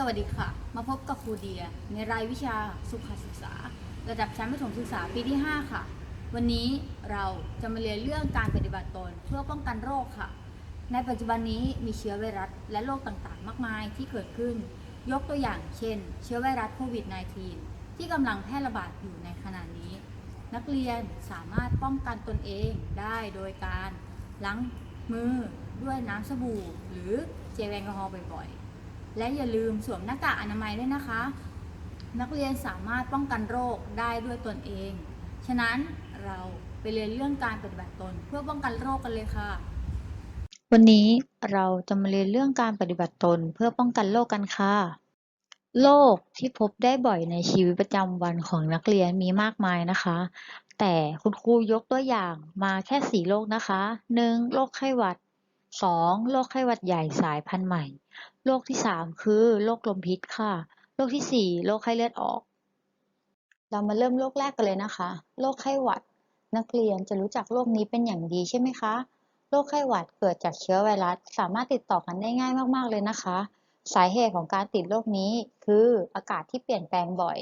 สวัสดีค่ะ มาพบกับครูเดีย ในรายวิชาสุขศึกษา ระดับชั้นประถมศึกษาปีที่ 5 ค่ะ วันนี้เราจะมาเรียนเรื่องการปฏิบัติตนเพื่อป้องกันโรคค่ะ ในปัจจุบันนี้มีเชื้อไวรัสและโรคต่างๆ มากมายที่เกิดขึ้น ยกตัวอย่างเช่น เชื้อไวรัสโควิด -19 ที่กำลังแพร่ระบาดอยู่ในขณะนี้ นักเรียนสามารถป้องกันตนเองได้โดยการล้างมือด้วยน้ำสบู่ หรือเจลแอลกอฮอล์บ่อยๆ และอย่าลืมสวมหน้ากากอนามัยด้วยนะคะ นักเรียนสามารถป้องกันโรคได้ด้วยตนเอง ฉะนั้นเราไปเรียนเรื่องการปฏิบัติตน เพื่อป้องกันโรคกันเลยค่ะ วันนี้เราจะมาเรียนเรื่องการปฏิบัติตนเพื่อป้องกันโรคกันค่ะ โรคที่พบได้บ่อยในชีวิตประจำวันของนักเรียนมีมากมายนะคะ แต่คุณครูยกตัวอย่างมาแค่สี่โรคนะคะ 1. โรคไข้หวัด 2. โรคไข้หวัดใหญ่สายพันธุ์ใหม่ โรคที่3คือโรคลมพิษค่ะ โรคทีสี่4โรคไข้เลือดออก เรามาเริ่มโรคแรกกันเลยนะคะ โรคไข้หวัด นักเรียนจะรู้จักโรคนี้เป็นอย่างดีใช่ไหมคะ โรคไข้หวัดเกิดจากเชื้อไวรัส สามารถติดต่อกันได้ง่ายมากๆเลยนะคะ สาเหตุของการติดโรคนี้คืออากาศที่เปลี่ยนแปลงบ่อย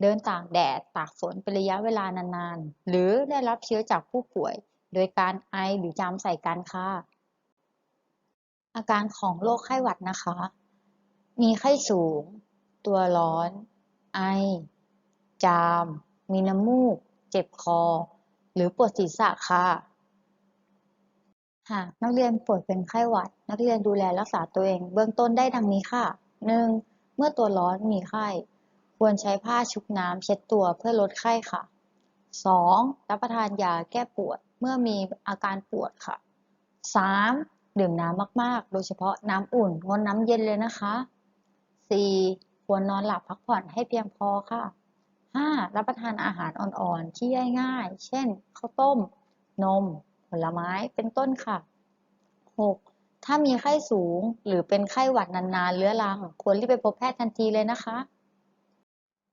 เดินตากแดด ตากฝนเป็นระยะเวลานานๆ หรือได้รับเชื้อจากผู้ป่วย โดยการไอหรือจามใส่กันค่ะ อาการของโรคไข้หวัดนะคะ มีไข้สูง ตัวร้อน ไอ จาม มีน้ำมูก เจ็บคอ หรือปวดศีรษะค่ะ หากนักเรียนป่วยเป็นไข้หวัด นักเรียนดูแลรักษาตัวเองเบื้องต้นได้ดังนี้ค่ะ 1. เมื่อตัวร้อนมีไข้ ควรใช้ผ้าชุบน้ำเช็ดตัวเพื่อลดไข้ค่ะ 2. รับประทานยาแก้ปวดเมื่อมีอาการปวดค่ะ 3. ดื่มน้ำมากๆ โดยเฉพาะน้ำอุ่นงดน้ำเย็นเลยนะคะ 4. ควรนอนหลับพักผ่อนให้เพียงพอค่ะ 5. รับประทานอาหารอ่อนๆ ที่ย่อยง่าย เช่นข้าวต้ม นม ผลไม้เป็นต้นค่ะ 6. ถ้ามีไข้สูงหรือเป็นไข้หวัดนานๆเรื้อรัง ควรรีบไปพบแพทย์ทันทีเลยนะคะ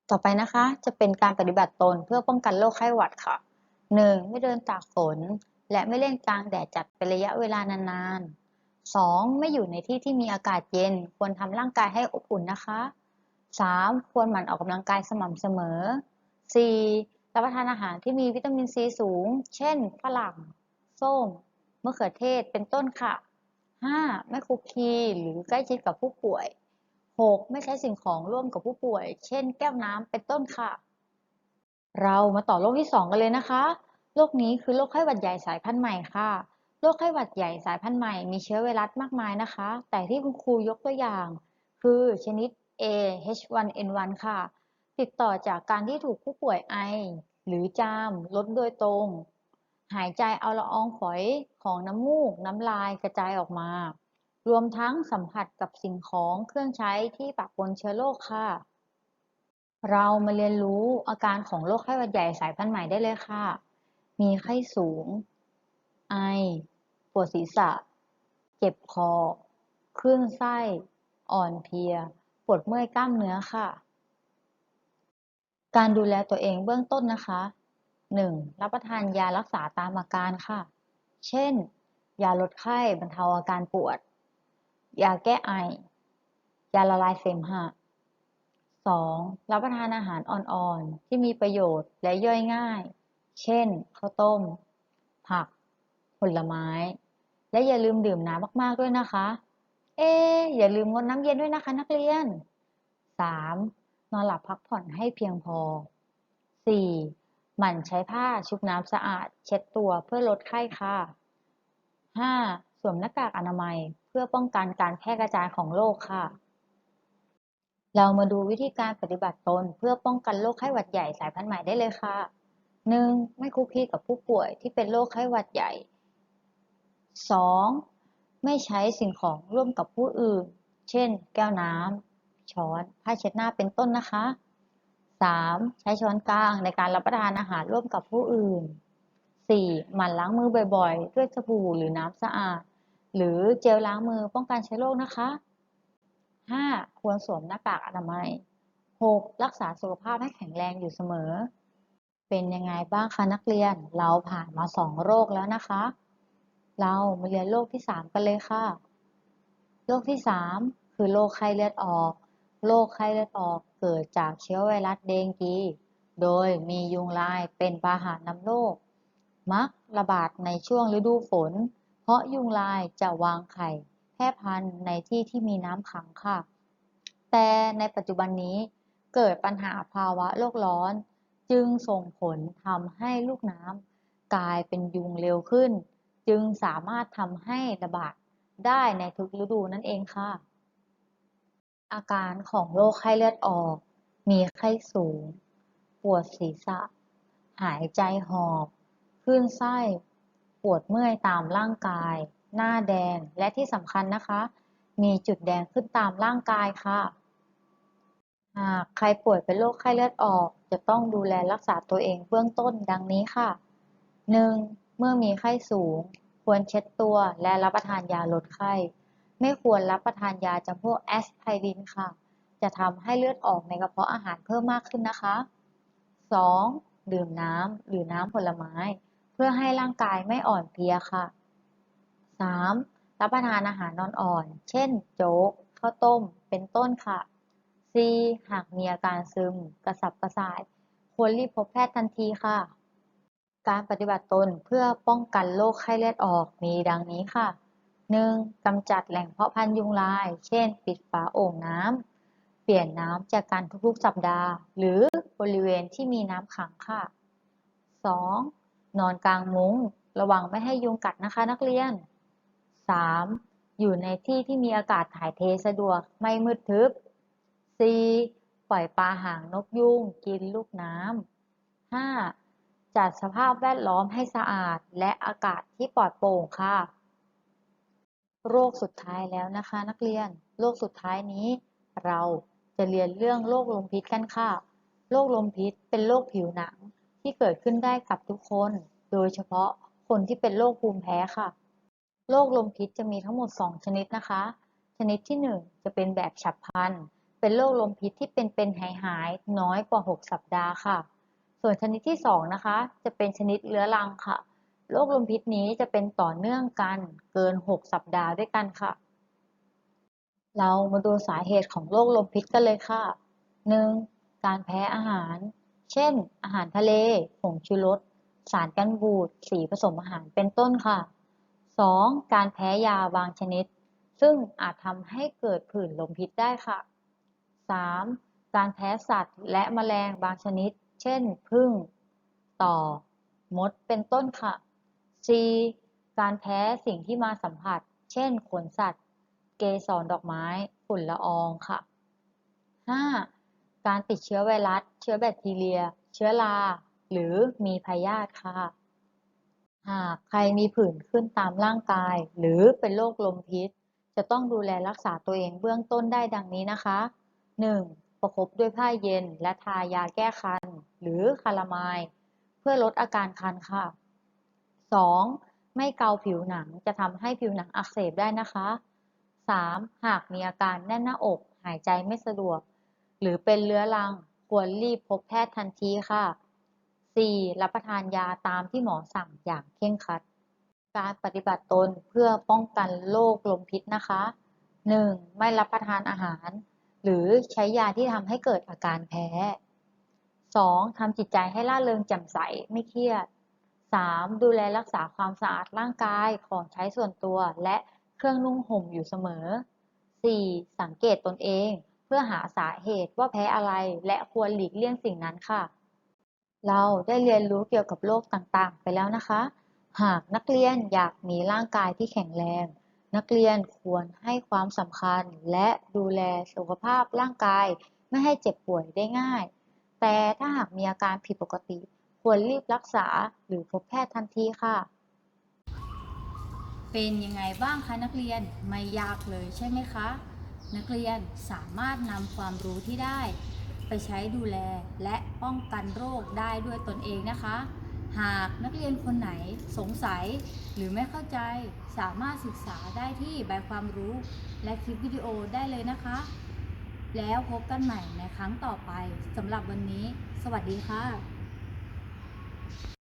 ต่อไปนะคะจะเป็นการปฏิบัติตนเพื่อป้องกันโรคไข้หวัดค่ะ 1. ไม่เดินตากฝน และไม่เล่นกลางแดดจัดเป็นระยะเวลานานๆ 2. ไม่อยู่ในที่ที่มีอากาศเย็น ควรทำร่างกายให้อบอุ่นนะคะ 3. ควรหมั่นออกกำลังกายสม่ำเสมอ 4. รับประทานอาหารที่มีวิตามินซีสูง เช่น ฝรั่ง ส้ม มะเขือเทศ เป็นต้นค่ะ 5. ไม่คุกคีหรือใกล้ชิดกับผู้ป่วย 6. ไม่ใช้สิ่งของร่วมกับผู้ป่วย เช่น แก้วน้ำเป็นต้นค่ะ เรามาต่อโรคที่ 2 กันเลยนะคะ โรคนี้คือโรคไข้หวัดใหญ่สายพันธุ์ใหม่ค่ะ โรคไข้หวัดใหญ่สายพันธุ์ใหม่มีเชื้อไวรัสมากมายนะคะ แต่ที่คุณครูยกตัวอย่าง คือชนิด A H1N1 ค่ะ ติดต่อจากการที่ถูกผู้ป่วยไอ หรือจามลดโดยตรง หายใจเอาละอองฝอยของน้ำมูก น้ำลายกระจายออกมา รวมทั้งสัมผัสกับสิ่งของเครื่องใช้ที่ปะปนเชื้อโรคค่ะ เรามาเรียนรู้อาการของโรคไข้หวัดใหญ่สายพันธุ์ใหม่ได้เลยค่ะ มีไข้สูง ไอ ปวดศีรษะ เจ็บคอ คลื่นไส้ อ่อนเพลีย ปวดเมื่อยกล้ามเนื้อค่ะ การดูแลตัวเองเบื้องต้นนะคะ 1. รับประทานยารักษาตามอาการค่ะ เช่น ยาลดไข้บรรเทาอาการปวด ยาแก้ไอ ยาละลายเสมหะ 2. รับประทานอาหารอ่อนๆ ที่มีประโยชน์และย่อยง่าย เช่นข้าวต้ม ผัก ผลไม้ และอย่าลืมดื่มน้ำมาก ๆ ด้วยนะคะ เอ๊อย่าลืมงดน้ำเย็นด้วยนะคะนักเรียน 3. นอนหลับพักผ่อนให้เพียงพอ 4. หมั่นใช้ผ้าชุบน้ำสะอาด เช็ดตัวเพื่อลดไข้ค่ะ 5. สวมหน้ากากอนามัยเพื่อป้องกันการแพร่กระจายของโรคค่ะ เรามาดูวิธีการปฏิบัติตนเพื่อป้องกันโรคไข้หวัดใหญ่สายพันธุ์ใหม่ได้เลยค่ะ 1. ไม่คุกคีกับผู้ป่วยที่เป็นโรคไข้หวัดใหญ่ 2. ไม่ใช้สิ่งของร่วมกับผู้อื่น เช่น แก้วน้ำ ช้อน ผ้าเช็ดหน้าเป็นต้นนะคะ 3. ใช้ช้อนกลางในการรับประทานอาหารร่วมกับผู้อื่น 4. หมั่นล้างมือบ่อยๆ ด้วยสบู่หรือน้ำสะอาด หรือเจลล้างมือป้องกันเชื้อโรคนะคะ 5. ควรสวมหน้ากากอนามัย 6. รักษาสุขภาพให้แข็งแรงอยู่เสมอ เป็นยังไงบ้างคะนักเรียน เราผ่านมาสองโรคแล้วนะคะ เรามาเรียนโรคที่3กันเลยค่ะ โรคที่3คือโรคไข้เลือดออก โรคไข้เลือดออกเกิดจากเชื้อไวรัสเดงกี โดยมียุงลายเป็นพาหะนำโรค มักระบาดในช่วงฤดูฝน เพราะยุงลายจะวางไข่แพร่พันธุ์ในที่ที่มีน้ำขังค่ะ แต่ในปัจจุบันนี้เกิดปัญหาภาวะโลกร้อน จึงส่งผลทำให้ลูกน้ำกลายเป็นยุงเร็วขึ้น จึงสามารถทำให้ระบาดได้ในทุกฤดูนั่นเองค่ะ อาการของโรคไข้เลือดออก มีไข้สูง ปวดศีรษะ หายใจหอบคลื่นไส้ ปวดเมื่อยตามร่างกาย หน้าแดง และที่สำคัญนะคะ มีจุดแดงขึ้นตามร่างกายค่ะ หากใครป่วยเป็นโรคไข้เลือดออก จะต้องดูแลรักษาตัวเองเบื้องต้นดังนี้ค่ะ 1. เมื่อมีไข้สูง ควรเช็ดตัวและรับประทานยาลดไข้ ไม่ควรรับประทานยาจำพวกแอสไพรินค่ะ จะทำให้เลือดออกในกระเพาะอาหารเพิ่มมากขึ้นนะคะ 2. ดื่มน้ำหรือน้ำผลไม้ เพื่อให้ร่างกายไม่อ่อนเพลียค่ะ 3. รับประทานอาหารนอนอ่อน เช่น โจ๊ก ข้าวต้ม เป็นต้นค่ะ 4. หากมีอาการซึม กระสับกระส่าย ควรรีบพบแพทย์ทันทีค่ะ การปฏิบัติตนเพื่อป้องกันโรคไข้เลือดออกมีดังนี้ค่ะ 1. กำจัดแหล่งเพาะพันธุ์ยุงลาย เช่น ปิดฝาโอ่งน้ำเปลี่ยนน้ำจากกันทุกๆสัปดาห์ หรือบริเวณที่มีน้ำขังค่ะ 2. นอนกลางมุ้ง ระวังไม่ให้ยุงกัดนะคะนักเรียน 3. อยู่ในที่ที่มีอากาศถ่ายเทสะดวกไม่มืดทึบ 4. ปล่อยปลาหางนกยุงกินลูกน้ำ 5. จัดสภาพแวดล้อมให้สะอาดและอากาศที่ปลอดโปร่งค่ะ โรคสุดท้ายแล้วนะคะ นักเรียน โรคสุดท้ายนี้ เราจะเรียนเรื่องโรคลมพิษกันค่ะ โรคลมพิษเป็นโรคผิวหนังที่เกิดขึ้นได้กับทุกคน โดยเฉพาะคนที่เป็นโรคภูมิแพ้ค่ะ โรคลมพิษจะมีทั้งหมด 2 ชนิดนะคะ ชนิดที่ 1 จะเป็นแบบฉับพลัน เป็นโรคลมพิษที่เป็นเป็นหายหายน้อยกว่า 6 สัปดาห์ค่ะ ส่วนชนิดที่ 2 นะคะ จะเป็นชนิดเรื้อรังค่ะ โรคลมพิษนี้จะเป็นต่อเนื่องกันเกิน 6 สัปดาห์ด้วยกันค่ะ เรามาดูสาเหตุของโรคลมพิษกันเลยค่ะ 1. การแพ้อาหาร เช่น อาหารทะเล ผงชูรส สารกันบูด สีผสมอาหารเป็นต้นค่ะ 2. การแพ้ยาบางชนิด ซึ่งอาจทำให้เกิดผื่นลมพิษได้ค่ะ 3. การแพ้สัตว์และแมลงบางชนิด เช่นผึ้งต่อ มดเป็นต้นค่ะ 4. การแพ้สิ่งที่มาสัมผัส เช่นขนสัตว์ เกสรดอกไม้ ฝุ่นละอองค่ะ 5. การติดเชื้อไวรัส เชื้อแบคทีเรีย เชื้อรา หรือมีพยาธิค่ะ หากใครมีผื่นขึ้นตามร่างกาย หรือเป็นโรคลมพิษ จะต้องดูแลรักษาตัวเองเบื้องต้นได้ดังนี้นะคะ 1. ประคบด้วยผ้าเย็นและทายาแก้คัน หรือคาลามายเพื่อลดอาการคันค่ะ 2. ไม่เกาผิวหนังจะทำให้ผิวหนังอักเสบได้นะคะ 3. หากมีอาการแน่นหน้าอก หายใจไม่สะดวก หรือเป็นเรื้อรัง ควรรีบพบแพทย์ทันทีค่ะ 4. รับประทานยาตามที่หมอสั่งอย่างเคร่งครัด การปฏิบัติตนเพื่อป้องกันโรคลมพิษนะคะ 1. ไม่รับประทานอาหาร หรือใช้ยาที่ทำให้เกิดอาการแพ้ 2. ทำจิตใจให้ร่าเริงแจ่มใสไม่เครียด 3. ดูแลรักษาความสะอาดร่างกายของใช้ส่วนตัวและเครื่องนุ่งห่มอยู่เสมอ 4. สังเกตตนเองเพื่อหาสาเหตุว่าแพ้อะไรและควรหลีกเลี่ยงสิ่งนั้นค่ะ เราได้เรียนรู้เกี่ยวกับโรคต่างๆ ไปแล้วนะคะ หากนักเรียนอยากมีร่างกายที่แข็งแรง นักเรียนควรให้ความสำคัญและดูแลสุขภาพร่างกายไม่ให้เจ็บป่วยได้ง่าย แต่ถ้าหากมีอาการผิดปกติ ควรรีบรักษาหรือพบแพทย์ทันทีค่ะ เป็นยังไงบ้างคะนักเรียนไม่ยากเลยใช่ไหมคะ นักเรียนสามารถนำความรู้ที่ได้ ไปใช้ดูแลและป้องกันโรคได้ด้วยตนเองนะคะ หากนักเรียนคนไหนสงสัยหรือไม่เข้าใจสามารถศึกษาได้ที่ใบความรู้และคลิปวิดีโอได้เลยนะคะ แล้วพบกันใหม่ในครั้งต่อไปสำหรับวันนี้ สวัสดีค่ะ